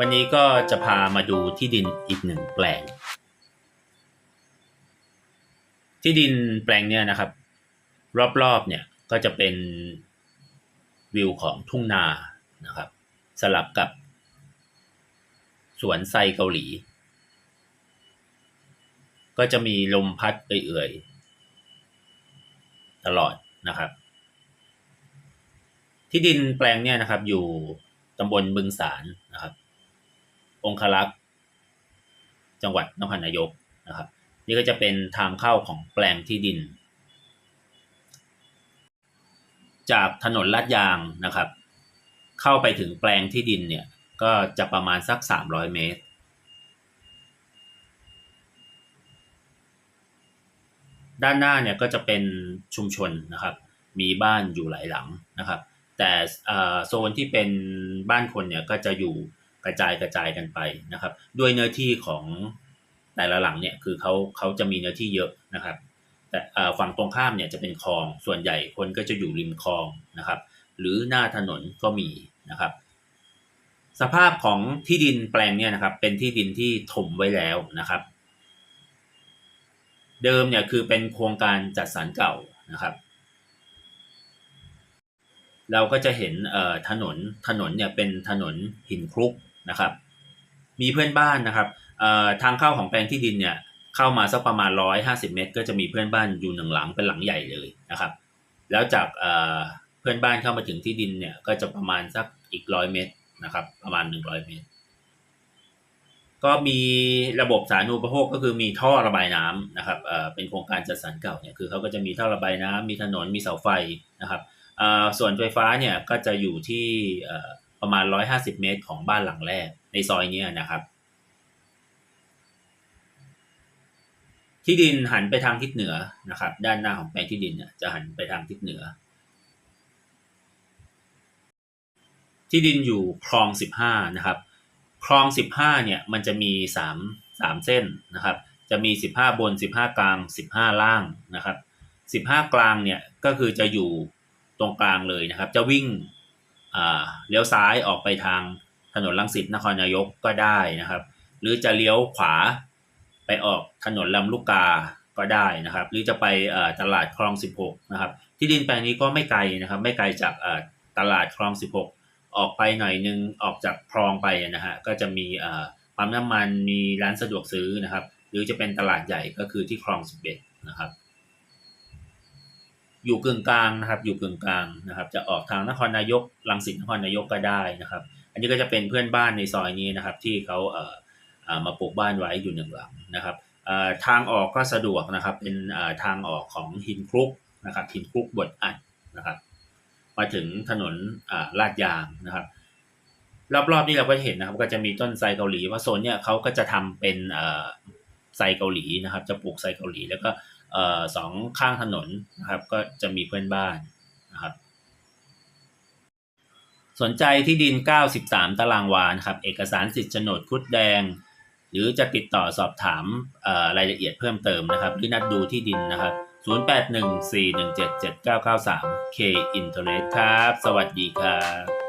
วันนี้ก็จะพามาดูที่ดินอีกหนึ่งแปลง ที่ดินแปลงเนี่ยนะครับ รอบๆเนี่ยก็จะเป็นวิวของทุ่งนานะครับ สลับกับ สวนไซเกาหลี ก็จะมีลมพัดเอื่อยๆตลอดนะครับ ที่ดินแปลงเนี่ยนะครับอยู่ตำบลบึงสารนะครับ องคลักษ์จังหวัดนครนายกนะครับ นี่ก็จะเป็นทางเข้าของแปลงที่ดิน จากถนนลาดยางนะครับ เข้าไปถึงแปลงที่ดินเนี่ยก็จะประมาณสัก 300 เมตร ด้านหน้าเนี่ยก็จะเป็นชุมชนนะครับ มีบ้านอยู่หลายหลังนะครับ แต่โซนที่เป็นบ้านคนเนี่ยก็จะอยู่ กระจายกระจายกันไปนะครับ ด้วยเนื้อที่ของแต่ละหลังเนี่ยคือเขาเขาจะมีเนื้อที่เยอะนะครับ แต่ฝั่งตรงข้ามเนี่ยจะเป็นคลองส่วนใหญ่คนก็จะอยู่ริมคลองนะครับ หรือหน้าถนนก็มีนะครับ สภาพของที่ดินแปลงเนี่ยนะครับ เป็นที่ดินที่ถมไว้แล้วนะครับ เดิมเนี่ยคือเป็นโครงการจัดสรรเก่านะครับเราก็จะเห็นถนนถนนเนี่ยเป็นถนนหินคลุก นะครับ มีเพื่อนบ้านนะครับทางเข้าของแปลงที่ดินเนี่ยเข้ามาสักประมาณ 150 เมตร ก็จะมีเพื่อนบ้านอยู่หนึ่งหลังเป็นหลังใหญ่เลยนะครับ แล้วจากเพื่อนบ้านเข้ามาถึงที่ดินเนี่ยก็จะประมาณสักอีกร้อยเมตรนะครับ ประมาณ 100 เมตร ก็มีระบบสาธารณูปโภคก็คือมีท่อระบายน้ำนะครับเป็นโครงการจัดสรรเก่าเนี่ยคือเขาก็จะมีท่อระบายน้ำมีถนนมีเสาไฟนะครับส่วนไฟฟ้าเนี่ยก็จะอยู่ที่ ประมาณ 150 เมตรของบ้านหลังแรกในซอยนี้นะครับ ที่ดินหันไปทางทิศเหนือนะครับ ด้านหน้าของแปลงที่ดินเนี่ยจะหันไปทางทิศเหนือ ที่ดินอยู่คลอง 15 นะครับ คลอง 15 เนี่ยมันจะมี 3 3 เส้นนะครับ จะมี 15 บน 15 กลาง 15 ล่างนะครับ 15 กลางเนี่ยก็คือจะอยู่ตรงกลางเลยนะครับ จะวิ่ง เลี้ยวซ้ายออกไปทางถนนลังสิตนครนายกก็ได้นะครับ หรือจะเลี้ยวขวาไปออกถนนลำลูกกาก็ได้นะครับ หรือจะไปตลาดคลอง 16 นะครับ ที่ดินแปลงนี้ก็ไม่ไกลนะครับ ไม่ไกลจากตลาดคลอง 16 ออกไปหน่อยนึงออกจากคลองไปนะฮะก็จะมีปั๊มน้ำมันมีร้านสะดวกซื้อนะครับ หรือจะเป็นตลาดใหญ่ก็คือที่คลอง 11 นะครับ อยู่กึ่งกลางนะครับ อยู่กึ่งกลางนะครับ จะออกทางนครนายกลังสิตนครนายกก็ได้นะครับ อันนี้ก็จะเป็นเพื่อนบ้านในซอยนี้นะครับ ที่เขาเอ่อมาปลูกบ้านไว้อยู่หนึ่งหลังนะครับทางออกก็สะดวกนะครับ เป็นทางออกของหินคลุกนะครับหินคลุกบดอัดนะครับ มาถึงถนนลาดยางนะครับ รอบๆนี่เราก็เห็นนะครับ ก็จะมีต้นไทรเกาหลีว่าโซนเนี่ยเขาก็จะทำเป็น ไทรเกาหลีนะครับ จะปลูกไทรเกาหลี แล้วก็สองข้างถนนนะครับ ก็จะมีเพื่อนบ้านนะครับ สนใจที่ดิน 93 ตารางวานะครับ เอกสารสิทธิ์โฉนดคุดแดง หรือจะติดต่อสอบถามรายละเอียดเพิ่มเติมนะครับ หรือนัดดูที่ดินนะครับ 0814177993 K Internet ครับ สวัสดีครับ